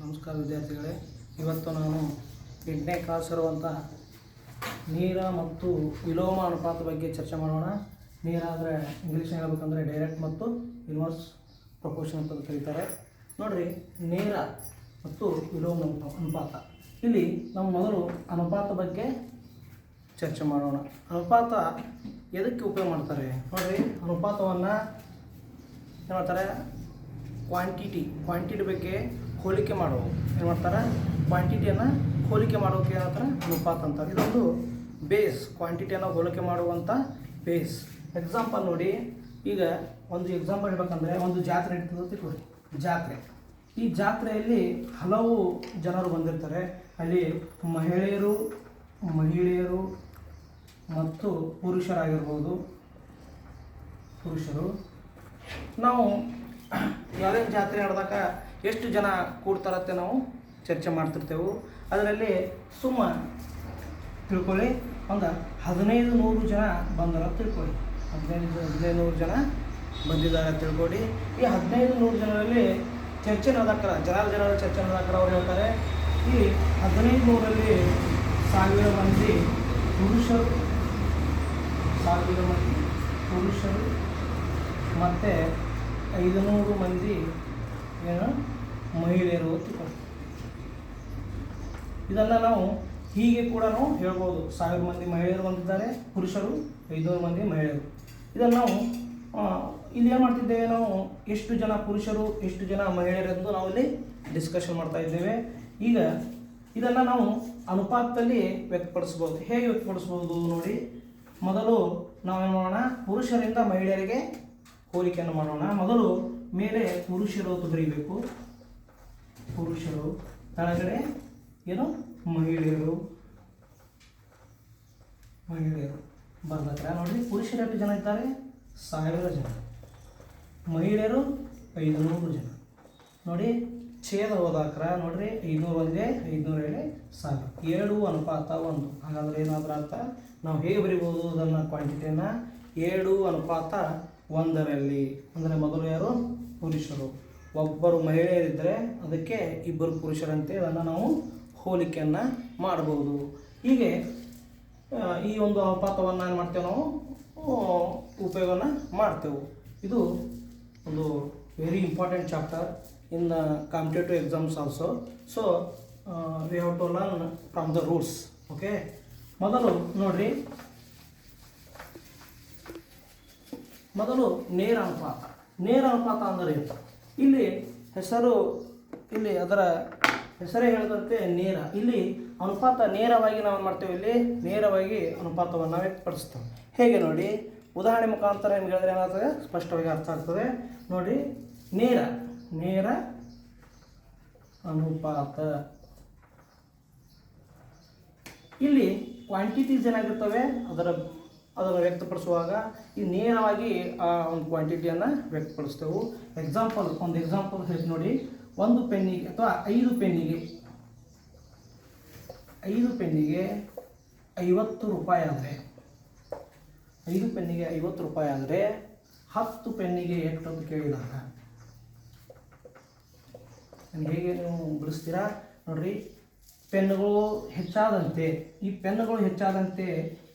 ನಮಸ್ಕಾರ ವಿದ್ಯಾರ್ಥಿಗಳೇ. ಇವತ್ತು ನಾನು ಎಂಟನೇ ಕ್ಲಾಸ್ ಇರುವಂಥ ನೀರ ಮತ್ತು ವಿಲೋಮ ಅನುಪಾತ ಬಗ್ಗೆ ಚರ್ಚೆ ಮಾಡೋಣ. ನೀರ ಅಂದರೆ ಇಂಗ್ಲೀಷ್ ಹೇಳಬೇಕಂದ್ರೆ ಡೈರೆಕ್ಟ್ ಮತ್ತು ಇನ್ವರ್ಸ್ ಪ್ರಪೋರ್ಷನ್ ಅಂತ ಕರೀತಾರೆ. ನೋಡಿರಿ, ನೇರ ಮತ್ತು ವಿಲೋಮ ಅನುಪ- ಅನುಪಾತ. ಇಲ್ಲಿ ನಮ್ಮ ಮೊದಲು ಅನುಪಾತ ಬಗ್ಗೆ ಚರ್ಚೆ ಮಾಡೋಣ. ಅನುಪಾತ ಎದಕ್ಕೆ ಉಪಯೋಗ ಮಾಡ್ತಾರೆ? ನೋಡಿರಿ, ಅನುಪಾತವನ್ನು ಏನು ಮಾಡ್ತಾರೆ? ಕ್ವಾಂಟಿಟಿ ಕ್ವಾಂಟಿಟಿ ಬಗ್ಗೆ ಹೋಲಿಕೆ ಮಾಡೋ ಏನು ಮಾಡ್ತಾರೆ? ಕ್ವಾಂಟಿಟಿಯನ್ನು ಹೋಲಿಕೆ ಮಾಡೋಕೆ ಏನಂತಾರೆ ಅನುಪಾತ ಅಂತಾರೆ. ಇದೊಂದು ಬೇಸ್ ಕ್ವಾಂಟಿಟಿಯನ್ನು ಹೋಲಿಕೆ ಮಾಡುವಂಥ ಬೇಸ್ ಎಕ್ಸಾಂಪಲ್ ನೋಡಿ. ಈಗ ಒಂದು ಎಕ್ಸಾಂಪಲ್ ಹೇಳ್ಬೇಕಂದ್ರೆ ಒಂದು ಜಾತ್ರೆ ಇರ್ತದೆ ತಿಳ್ಕೊಳ್ಳಿ. ಜಾತ್ರೆ. ಈ ಜಾತ್ರೆಯಲ್ಲಿ ಹಲವು ಜನರು ಬಂದಿರ್ತಾರೆ. ಅಲ್ಲಿ ಮಹಿಳೆಯರು ಮಹಿಳೆಯರು ಮತ್ತು ಪುರುಷರಾಗಿರ್ಬೋದು. ಪುರುಷರು. ನಾವು ಯಾವುದೇ ಜಾತ್ರೆ ನಡೆದಾಗ ಎಷ್ಟು ಜನ ಕೂಡ್ತಾರತ್ತೆ ನಾವು ಚರ್ಚೆ ಮಾಡ್ತಿರ್ತೇವೆ. ಅದರಲ್ಲಿ ಸುಮ್ಮ ತಿಳ್ಕೊಳ್ಳಿ. ಒಂದು ಹದಿನೈದು ನೂರು ಜನ ಬಂದಾರ ತಿಳ್ಕೊಳ್ಳಿ. ಹದಿನೈದು ಹದಿನೈದು ನೂರು ಜನ ಬಂದಿದ್ದಾರೆ ತಿಳ್ಕೊಳ್ಳಿ. ಈ ಹದಿನೈದು ನೂರು ಜನರಲ್ಲಿ ಚರ್ಚೆ ನಡೆದಾಕರ, ಜನರ ಜನರ ಚರ್ಚೆ ನಡೆದಾಕರ ಅವ್ರು ಹೇಳ್ತಾರೆ. ಈ ಹದಿನೈದು ನೂರಲ್ಲಿ ಸಾವಿರ ಮಂದಿ ಪುರುಷರು, ಸಾವಿರ ಮಂದಿ ಪುರುಷರು, ಮತ್ತು ಐದುನೂರು ಮಂದಿ ಏನು ಮಹಿಳೆಯರು ಅಂತ. ಇದನ್ನು ನಾವು ಹೀಗೆ ಕೂಡ ನಾವು ಹೇಳ್ಬೋದು. ಸಾವಿರ ಮಂದಿ ಮಹಿಳೆಯರು ಬಂದಿದ್ದಾರೆ, ಪುರುಷರು ಐದುನೂರು ಮಂದಿ ಮಹಿಳೆಯರು. ಇದನ್ನು ನಾವು ಇಲ್ಲಿ ಏನು ಮಾಡ್ತಿದ್ದೇವೆ ನಾವು? ಎಷ್ಟು ಜನ ಪುರುಷರು, ಎಷ್ಟು ಜನ ಮಹಿಳೆಯರು ಎಂದು ನಾವು ಇಲ್ಲಿ ಡಿಸ್ಕಷನ್ ಮಾಡ್ತಾ ಇದ್ದೇವೆ. ಈಗ ಇದನ್ನು ನಾವು ಅನುಪಾತದಲ್ಲಿ ವ್ಯಕ್ತಪಡಿಸ್ಬೋದು. ಹೇಗೆ ವ್ಯಕ್ತಪಡಿಸ್ಬೋದು ನೋಡಿ. ಮೊದಲು ನಾವೇನು ಮಾಡೋಣ? ಪುರುಷರಿಂದ ಮಹಿಳೆಯರಿಗೆ ಹೋಲಿಕೆಯನ್ನು ಮಾಡೋಣ. ಮೊದಲು ಮೇಲೆ ಪುರುಷರು ಅಂತ ಬರೀಬೇಕು. ಪುರುಷರು. ಕೆಳಗಡೆ ಏನು? ಮಹಿಳೆಯರು. ಮಹಿಳೆಯರು. ಬರ್ದಕ್ರ ನೋಡಿ, ಪುರುಷರು ಎಷ್ಟು ಜನ ಇದ್ದಾರೆ? ಸಾವಿರ ಜನ. ಮಹಿಳೆಯರು ಐದುನೂರು ಜನ. ನೋಡಿ, ಛೇದ ಹೋದಾಕ್ರ ನೋಡ್ರಿ ಐನೂರು ಒಂದೇ ಐದುನೂರು ಹೇಳಿ ಸಾವಿರ. ಎರಡು ಅನುಪಾತ ಒಂದು. ಹಾಗಾದ್ರೆ ಏನಾದ್ರೂ ಅರ್ಥ? ನಾವು ಹೇಗೆ ಬರಿಬೋದು ಅದನ್ನು ಕ್ವಾಂಟಿಟಿಯನ್ನು ಏಳು ಅನುಪಾತ ಒಂದರಲ್ಲಿ. ಅಂದರೆ ಮೊದಲು ಯಾರು? ಪುರುಷರು. ಒಬ್ಬರು ಮಹಿಳೆಯರಿದ್ದರೆ ಅದಕ್ಕೆ ಇಬ್ಬರು ಪುರುಷರಂತೆ ಅದನ್ನು ನಾವು ಹೋಲಿಕೆಯನ್ನು ಮಾಡಬಹುದು ಹೀಗೆ ಈ ಒಂದು ಅನುಪಾತವನ್ನು ಏನು ಮಾಡ್ತೇವೆ ನಾವು? ಉಪಯೋಗನ ಮಾಡ್ತೇವೆ. ಇದು ಒಂದು very important chapter in competitive exams also so we have to learn from the rules okay ಮೊದಲು ನೋಡ್ರಿ. ಮೊದಲು ನೇರ ಅನುಪಾತ. ನೇರ ಅನುಪಾತ ಅಂದರೆ ಏನು? ಇಲ್ಲಿ ಹೆಸರು, ಇಲ್ಲಿ ಅದರ ಹೆಸರೇ ಹೇಳಿದಂತೆ ನೇರ. ಇಲ್ಲಿ ಅನುಪಾತ ನೇರವಾಗಿ ನಾವು ಏನು ಮಾಡ್ತೇವೆ. ಇಲ್ಲಿ ನೇರವಾಗಿ ಅನುಪಾತವನ್ನು ವ್ಯಕ್ತಪಡಿಸ್ತೇವೆ ಹೇಗೆ ನೋಡಿ? ಉದಾಹರಣೆ ಮುಖಾಂತರ ನಿಮ್ಗೆ ಹೇಳಿದ್ರೆ ಏನಾಗ್ತದೆ? ಸ್ಪಷ್ಟವಾಗಿ ಅರ್ಥ ಆಗ್ತದೆ. ನೋಡಿ, ನೇರ ನೇರ ಅನುಪಾತ. ಇಲ್ಲಿ ಕ್ವಾಂಟಿಟೀಸ್ ಏನಾಗಿರ್ತವೆ? ಅದರ ಅದನ್ನು ವ್ಯಕ್ತಪಡಿಸುವಾಗ ಈ ನೇರವಾಗಿ ಆ ಒಂದು ಕ್ವಾಂಟಿಟಿಯನ್ನು ವ್ಯಕ್ತಪಡಿಸ್ತೇವೆ. ಎಕ್ಸಾಂಪಲ್ ಒಂದು ಎಕ್ಸಾಂಪಲ್ ಹೇಳಿ ನೋಡಿ. ಒಂದು ಪೆನ್ನಿಗೆ ಅಥವಾ ಐದು ಪೆನ್ನಿಗೆ ಐದು ಪೆನ್ನಿಗೆ ಐವತ್ತು ರೂಪಾಯಿ ಆದರೆ, ಐದು ಪೆನ್ನಿಗೆ ಐವತ್ತು ರೂಪಾಯಿ ಆದರೆ ಹತ್ತು ಪೆನ್ನಿಗೆ ಎಷ್ಟು ಅಂತ ಕೇಳಿದಾಗ ನನಗೆ ಹೇಗೆ ನೀವು ಬಿಡಿಸ್ತೀರಾ? ನೋಡ್ರಿ, ಪೆನ್ನುಗಳು ಹೆಚ್ಚಾದಂತೆ, ಈ ಪೆನ್ನುಗಳು ಹೆಚ್ಚಾದಂತೆ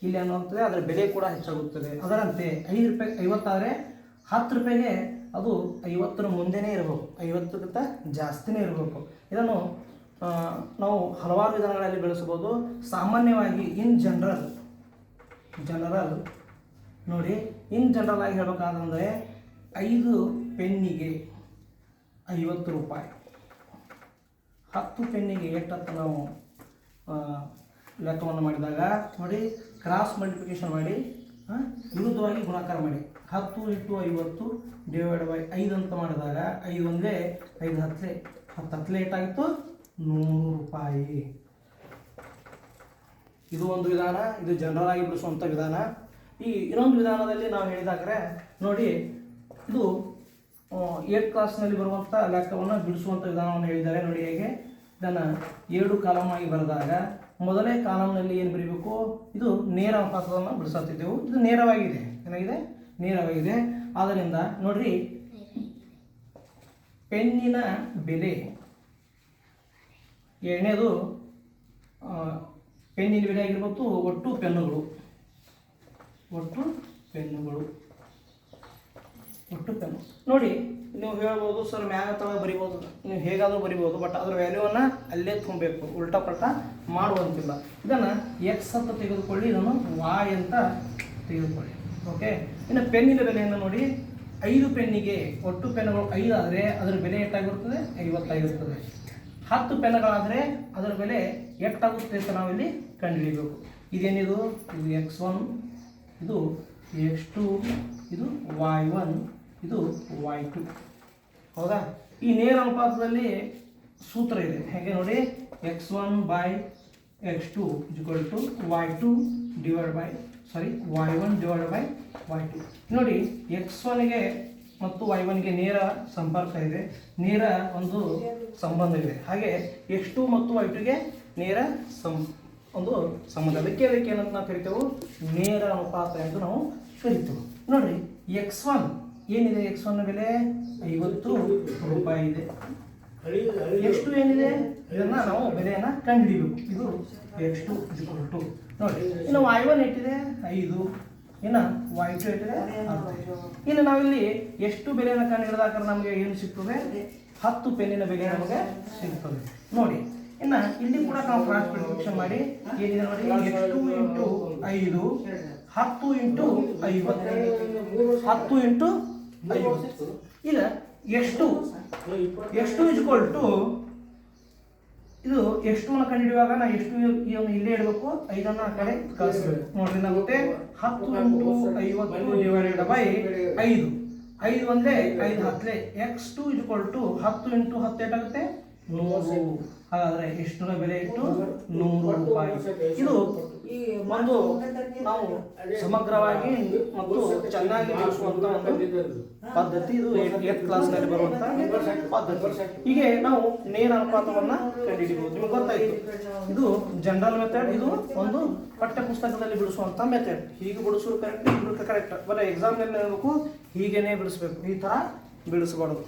ಇಲ್ಲಿ ಅನ್ನುವಂಥದ್ದು ಅದರ ಬೆಲೆ ಕೂಡ ಹೆಚ್ಚಾಗುತ್ತದೆ. ಅದರಂತೆ ಐದು ರೂಪಾಯಿ, ಐವತ್ತಾದರೆ ಹತ್ತು ರೂಪಾಯಿಗೆ ಅದು ಐವತ್ತರ ಮುಂದೆನೇ ಇರಬೇಕು. ಐವತ್ತಕ್ಕಿಂತ ಜಾಸ್ತಿನೇ ಇರಬೇಕು. ಇದನ್ನು ನಾವು ಹಲವಾರು ವಿಧಾನಗಳಲ್ಲಿ ಬೆಳೆಸ್ಬೋದು ಸಾಮಾನ್ಯವಾಗಿ ಇನ್ ಜನರಲ್ ಜನರಲ್, ನೋಡಿ, ಇನ್ ಜನರಲ್ ಆಗಿ ಹೇಳ್ಬೇಕಾದಂದರೆ ಐದು ಪೆನ್ನಿಗೆ ಐವತ್ತು ರೂಪಾಯಿ. ಹತ್ತು ಪೆನ್ನಿಗೆ ಎಷ್ಟಂತ ನಾವು ಲೆಕ್ಕವನ್ನು ಮಾಡಿದಾಗ, ನೋಡಿ ಕ್ರಾಸ್ ಮಲ್ಟಿಪ್ಲಿಕೇಶನ್ ಮಾಡಿ ವಿರುದ್ಧವಾಗಿ ಗುಣಾಕಾರ ಮಾಡಿ. ಹತ್ತು ಇಂಟು ಐವತ್ತು ಡಿವೈಡ್ ಬೈ ಐದು ಅಂತ ಮಾಡಿದಾಗ, ಐದು ಒಂದೇ ಐದು ಹತ್ತಲೆ, ಹತ್ತು ಹತ್ತಲೆ ಏಟಾಗಿತ್ತು ನೂರು ರೂಪಾಯಿ. ಇದು ಒಂದು ವಿಧಾನ, ಇದು ಜನರಲ್ ಆಗಿ ಬಿಡಿಸುವಂಥ ವಿಧಾನ. ಈ ಇನ್ನೊಂದು ವಿಧಾನದಲ್ಲಿ ನಾವು ಹೇಳಿದಾಗ್ರೆ, ನೋಡಿ, ಇದು ಏಟ್ ಕ್ಲಾಸ್ನಲ್ಲಿ ಬರುವಂಥ ಲೆಕ್ಕವನ್ನು ಬಿಡಿಸುವಂಥ ವಿಧಾನವನ್ನು ಹೇಳಿದ್ದಾರೆ. ನೋಡಿ ಹೇಗೆ, ಇದನ್ನು ಎರಡು ಕಾಲಮ್ ಆಗಿ ಬರೆದಾಗ ಮೊದಲೇ ಕಾಲಮ್ನಲ್ಲಿ ಏನು ಬರೀಬೇಕು? ಇದು ನೇರ ಅನುಪಾತವನ್ನು ಬಿಡಿಸುತ್ತಿದ್ದೆವು ಇದು ನೇರವಾಗಿದೆ. ಏನಾಗಿದೆ? ನೇರವಾಗಿದೆ. ಆದ್ದರಿಂದ ನೋಡ್ರಿ, ಪೆನ್ನಿನ ಬೆಲೆ. ಎರಡನೇದು ಪೆನ್ನಿನ ಬೆಲೆ ಆಗಿರ್ಬೋದು ಒಟ್ಟು ಪೆನ್ನುಗಳು. ಒಟ್ಟು ಪೆನ್ನುಗಳು. ಒಟ್ಟು ಪೆನ್ನು. ನೋಡಿ, ನೀವು ಹೇಳ್ಬೋದು, ಸರ್, ಮ್ಯಾಗ ತಳ ಬರಿಬೋದು. ನೀವು ಹೇಗಾದರೂ ಬರಿಬೋದು, ಬಟ್ ಅದರ ವ್ಯಾಲ್ಯೂವನ್ನು ಅಲ್ಲೇ ತುಂಬಬೇಕು. ಉಲ್ಟಾ ಪಲ್ಟಾ ಮಾಡುವಂತಿಲ್ಲ. ಇದನ್ನು ಎಕ್ಸ್ ಅಂತ ತೆಗೆದುಕೊಳ್ಳಿ, ಇದನ್ನು ವಾಯ್ ಅಂತ ತೆಗೆದುಕೊಳ್ಳಿ. ಓಕೆ ಇನ್ನು ಪೆನ್ನಿನ ಬೆಲೆಯನ್ನು ನೋಡಿ? ಐದು ಪೆನ್ನಿಗೆ ಒಟ್ಟು ಪೆನ್ನುಗಳು ಐದು ಆದರೆ ಅದರ ಬೆಲೆ ಎಷ್ಟಾಗಿರುತ್ತದೆ ಐವತ್ತಾಗಿರುತ್ತದೆ ಹತ್ತು ಪೆನ್ಗಳಾದರೆ ಅದರ ಬೆಲೆ ಎಷ್ಟಾಗುತ್ತೆ ಅಂತ ನಾವಿಲ್ಲಿ ಕಂಡುಹಿಡಿಯಬೇಕು. ಇದೇನಿದು? ಇದು ಎಕ್ಸ್ ಒನ್ ಇದು ಎಕ್ಸ್ ಟು ಇದು ವೈ ಒನ್ ಇದು ವೈ ಟು ಹೌದಾ? ಈ ನೇರ ಅನುಪಾತದಲ್ಲಿ ಸೂತ್ರ ಇದೆ. ಹೇಗೆ ನೋಡಿ? X one by x two equal to y two by sorry y one divide by y two ನೋಡಿ ಎಕ್ಸ್ ಒನ್ಗೆ ಮತ್ತು ವೈ ಒನ್ಗೆ ನೇರ ಸಂಪರ್ಕ ಇದೆ. ನೇರ ಒಂದು ಸಂಬಂಧ ಇದೆ. ಹಾಗೆ ಎಕ್ಸ್ ಟು ಮತ್ತು ವೈ ಟುಗೆ ನೇರ ಸಂ, ಒಂದು ಸಂಬಂಧ ಅದಕ್ಕೆ ಅದಕ್ಕೆ ಏನಂತ ನಾವು ಕರಿತೇವೆ? ನೇರ ಅನುಪಾತ ಎಂದು ನಾವು ಕರಿತೇವೆ. ನೋಡ್ರಿ ಎಕ್ಸ್ ಒನ್ ಏನಿದೆ? ಎಕ್ಸ್ ಒನ್ ಬೆಲೆ ಐವತ್ತು ರೂಪಾಯಿ ಇದೆ. ಎಕ್ಸ್ ಟು ಏನಿದೆ? ಇದನ್ನ ನಾವು ಬೆಲೆಯನ್ನ ಕಂಡುಹಿಡಿಬೇಕು. ಇದು ಎಷ್ಟು? ಟು ಟು ನೋಡಿ, ಇನ್ನು ವಾಯ್ ಒನ್ ಎಷ್ಟಿದೆ? ಐದು. ಇನ್ನು ವಾಯ್ ಟು ಎಷ್ಟಿದೆ. ಇನ್ನು ನಾವಿಲ್ಲಿ ಎಷ್ಟು ಬೆಲೆಯನ್ನು ಕಂಡುಹಿಡಿದಾಗ ನಮಗೆ ಏನು ಸಿಗ್ತದೆ? ಹತ್ತು ಪೆನ್ನಿನ ಬೆಲೆ ನಮಗೆ ಸಿಗ್ತದೆ. ನೋಡಿ, ಇನ್ನು ಇಲ್ಲಿ ಕೂಡ ನಾವು ಕ್ರಾಸ್ ಮಾಡಿ ಏನಿದೆ ನೋಡಿ? ಎಷ್ಟು ಇಂಟು ಐದು, ಹತ್ತು ಇಂಟು ಐವತ್ತು. ಹತ್ತು ಇಂಟು ಐವತ್ತು ಈಗ ಎಷ್ಟು? ಎಷ್ಟು ಇಜ್ಕೊಲ್ ಟು ಇದು ಎಷ್ಟು ಅನ್ನ ಕಂಡುಹಿಡಿಯುವಾಗ ನಾ ಎಷ್ಟು ಇವನು ಇಲ್ಲೇ ಇಡಬೇಕು? ಐದನ್ನ ಆ ಕಡೆ ಕಳಿಸ್ಬೇಕು. ನೋಡ್ರಿ, ಏನಾಗುತ್ತೆ? ಹತ್ತು ಇಂಟು ಐವತ್ತು ಡಿವೈಡೆಡ್ ಬೈ ಐದು. ಐದು ಒಂದೇ ಐದು ಹತ್ತಲೆ. ಎಕ್ಸ್ ಟು ಇಸ್ಕೊಳ್ ಟು ಹತ್ತು ಇಂಟು ಹತ್ತು ಎಷ್ಟಾಗುತ್ತೆ ನೂರು. ಹಾಗಾದ್ರೆ ಬೆಲೆ ಇಟ್ಟು? ನೂರು ರೂಪಾಯಿ. ಇದು ಒಂದು ನಾವು ಸಮಗ್ರವಾಗಿ ಮತ್ತು ಚೆನ್ನಾಗಿ ತಿಳಿಸುವಂತ ಒಂದು ಪದ್ಧತಿ ಇದು ಏಟ್ ಕ್ಲಾಸ್ನಲ್ಲಿ ಬರುವಂತ ಪದ್ಧತಿ. ಹೀಗೆ ನಾವು ನೇರ ಅನುಪಾತವನ್ನ ಕಂಡುಹಿಡಿಬಹುದು ನಿಮ್ಗೆ ಗೊತ್ತಾಯ್ತು. ಇದು ಜನರಲ್ ಮೆಥಡ್ ಇದು ಒಂದು ಪಠ್ಯ ಪುಸ್ತಕದಲ್ಲಿ ಬಿಡಿಸುವಂತ ಮೆಥಡ್ ಹೀಗೆ ಬಿಡಿಸೋದು ಕರೆಕ್ಟ್ ಕರೆಕ್ಟ್ ಬರೀ ಎಕ್ಸಾಮ್ನಲ್ಲಿ ಹೇಳ್ಬೇಕು ಹೀಗೇನೆ ಬಿಡಿಸ್ಬೇಕು. ಈ ತರ ಬಿಡಿಸಬಾರ್ದು.